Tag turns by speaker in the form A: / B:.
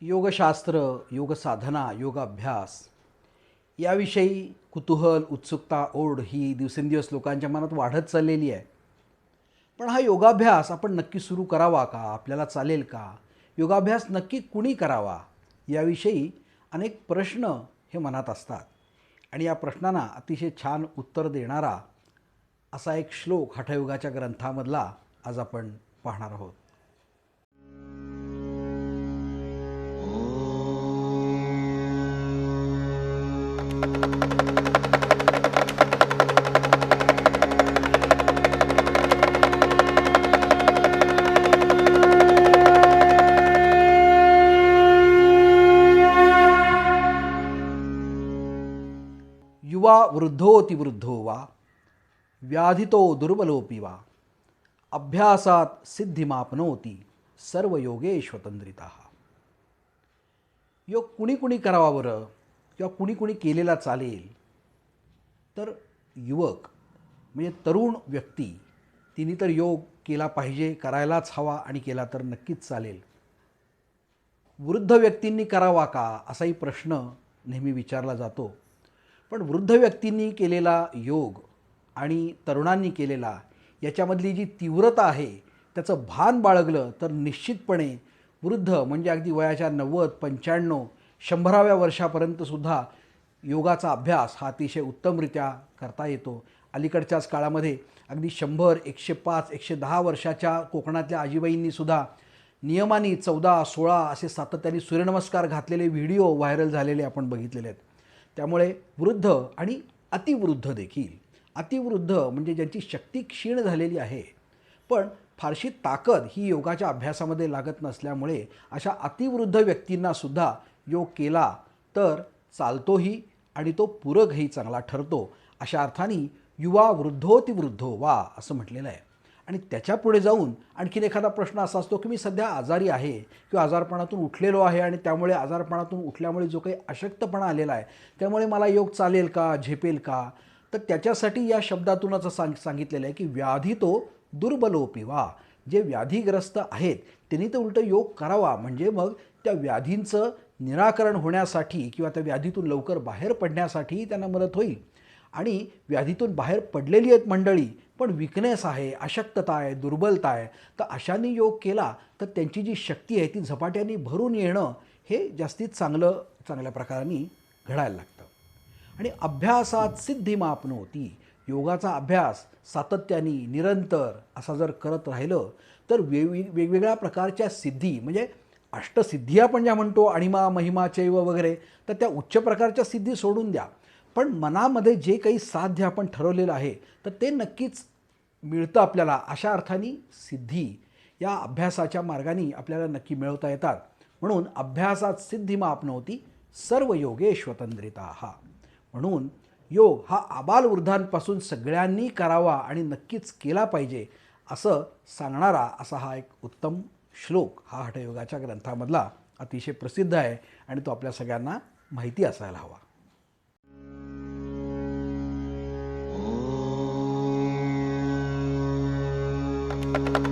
A: योगशास्त्र योगसाधना योगाभ्यास याविषयी कुतूहल उत्सुकता ओढ ही दिवसेंदिवस लोकांच्या मनात वाढत चाललेली आहे. पण हा योगाभ्यास आपण नक्की सुरू करावा का? आपल्याला चालेल का? योगाभ्यास नक्की कुणी करावा? याविषयी अनेक प्रश्न हे मनात असतात. आणि या प्रश्नांना अतिशय छान उत्तर देणारा असा एक श्लोक हठयोगाच्या ग्रंथामधला आज आपण पाहणार आहोत. युवा वृद्धोतिवृद्धो वा व्याधितो दुर्बलोपि वा अभ्यासात सिद्धिमापनोती सर्व योगे स्वतंत्रिता योग कुणी कुणी करावा बरं किंवा कुणी कुणी केलेला चालेल. तर युवक म्हणजे तरुण व्यक्ती तिने तर योग केला पाहिजे करायलाच हवा आणि केला तर नक्कीच चालेल. वृद्ध व्यक्तींनी करावा का असाही प्रश्न नेहमी विचारला जातो. पण वृद्ध व्यक्तींनी केलेला योग आणि तरुणांनी केलेला याच्यामधली जी तीव्रता आहे त्याचं भान बाळगलं तर निश्चितपणे वृद्ध म्हणजे अगदी वयाच्या नव्वद पंच्याण्णव शंभराव्या वर्षापर्यंतसुद्धा योगाचा अभ्यास हा अतिशय उत्तमरित्या करता येतो. अलीकडच्याच काळामध्ये अगदी शंभर एकशे पाच एकशे दहा वर्षाच्या कोकणातल्या आजीबाईंनीसुद्धा नियमाने चौदा सोळा असे सातत्याने सूर्यनमस्कार घातलेले व्हिडिओ व्हायरल झालेले आपण बघितलेले आहेत. त्यामुळे वृद्ध आणि अतिवृद्ध देखील अतिवृद्ध म्हणजे ज्यांची शक्ती क्षीण झालेली आहे पण फारशी ताकद ही योगाच्या अभ्यासामध्ये लागत नसल्यामुळे अशा अतिवृद्ध व्यक्तींनासुद्धा योग केला तर चालतोही आणि तो पूरकही चांगला ठरतो अशा अर्थाने युवा वृद्धोतिवृद्धो वा असं म्हटलेलं आहे. आणि त्याच्या पुढे जाऊन आणखीन एखादा प्रश्न असा असतो की मी सध्या आजारी आहे किंवा आजारपणातून उठलेलो आहे आणि त्यामुळे आजारपणातून उठल्यामुळे जो काही अशक्तपणा आलेला आहे त्यामुळे मला योग चालेल का झेपेल का? तर त्याच्यासाठी या शब्दातूनच सांग सांगितलेलं आहे की व्याधी तो दुर्बलोपी वा. जे व्याधीग्रस्त आहेत त्यांनी तर उलटं योग करावा. म्हणजे मग त्या व्याधींचं निराकरण होण्यासाठी किंवा त्या व्याधीतून लवकर बाहेर पडण्यासाठीही त्यांना मदत होईल. आणि व्याधीतून बाहेर पडलेली आहेत मंडळी पण विकनेस आहे अशक्तता आहे दुर्बलता आहे तर अशाने योग केला तर त्यांची जी शक्ती आहे ती झपाट्याने भरून येणं हे जास्तीत चांगलं चांगल्या प्रकाराने घडायला लागतं. आणि अभ्यासात सिद्धी मापनोती योगाचा अभ्यास सातत्याने निरंतर असा जर करत राहिलं तर वेगवेग वेगवेगळ्या प्रकारच्या सिद्धी म्हणजे अष्टसिद्धी आपण ज्या म्हणतो अणिमा महिमा चैव वगैरे तर त्या उच्च प्रकारच्या सिद्धी सोडून द्या. पण मनामध्ये जे काही साध्य आपण ठरवलेलं आहे तर ते नक्कीच मिळतं आपल्याला. अशा अर्थाने सिद्धी या अभ्यासाच्या मार्गाने आपल्याला नक्की मिळवता येतात. म्हणून अभ्यासात सिद्धी मापनवती सर्व योगे स्वतंत्रिता हा म्हणून योग हा आबालवृद्धांपासून सगळ्यांनी करावा आणि नक्कीच केला पाहिजे असं सांगणारा असा हा एक उत्तम श्लोक हा हठयोगाच्या ग्रंथामधला अतिशय प्रसिद्ध आहे आणि तो आपल्या सगळ्यांना माहिती असायला हवा.
B: ॐ